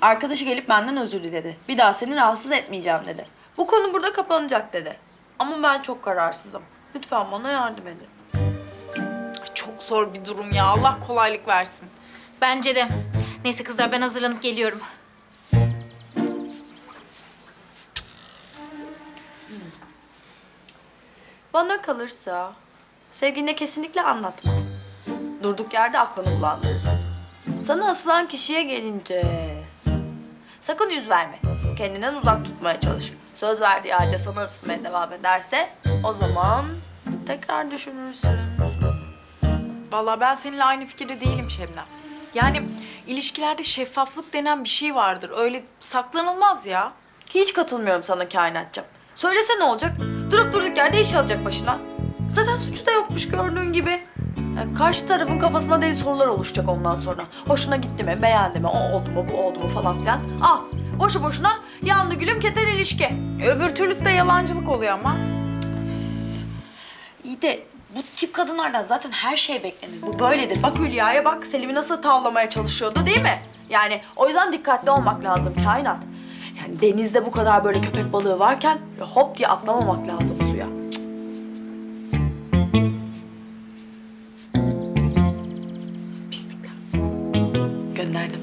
Arkadaşı gelip benden özür diledi. Bir daha seni rahatsız etmeyeceğim dedi. Bu konu burada kapanacak dedi. Ama ben çok kararsızım. Lütfen bana yardım edin. Çok zor bir durum ya. Allah kolaylık versin. Bence de. Neyse kızlar ben hazırlanıp geliyorum. Bana kalırsa sevgiline kesinlikle anlatma. Durduk yerde aklını bulandırırsın. Sana asılan kişiye gelince... Sakın yüz verme. Kendinden uzak tutmaya çalış. Söz verdiği halde sana ısınmaya devam ederse o zaman tekrar düşünürsün. Vallahi ben seninle aynı fikirde değilim Şebnem. Yani ilişkilerde şeffaflık denen bir şey vardır. Öyle saklanılmaz ya. Hiç katılmıyorum sana kainatçım. Söylese ne olacak? Durup durduk yerde iş alacak başına. Zaten suçu da yokmuş gördüğün gibi. Yani karşı tarafın kafasına deli sorular oluşacak ondan sonra. Hoşuna gitti mi, beğendi mi, o oldu mu, bu oldu mu falan filan. Al, boşu boşuna yandı gülüm keten ilişki. Öbür türlüsü de yalancılık oluyor ama. İyi de bu tip kadınlardan zaten her şey beklenir. Bu böyledir. Bak Hülya'ya bak, Selim'i nasıl tavlamaya çalışıyordu değil mi? Yani o yüzden dikkatli olmak lazım kainat. Yani denizde bu kadar böyle köpek balığı varken hop diye atlamamak lazım suya. gönderdim.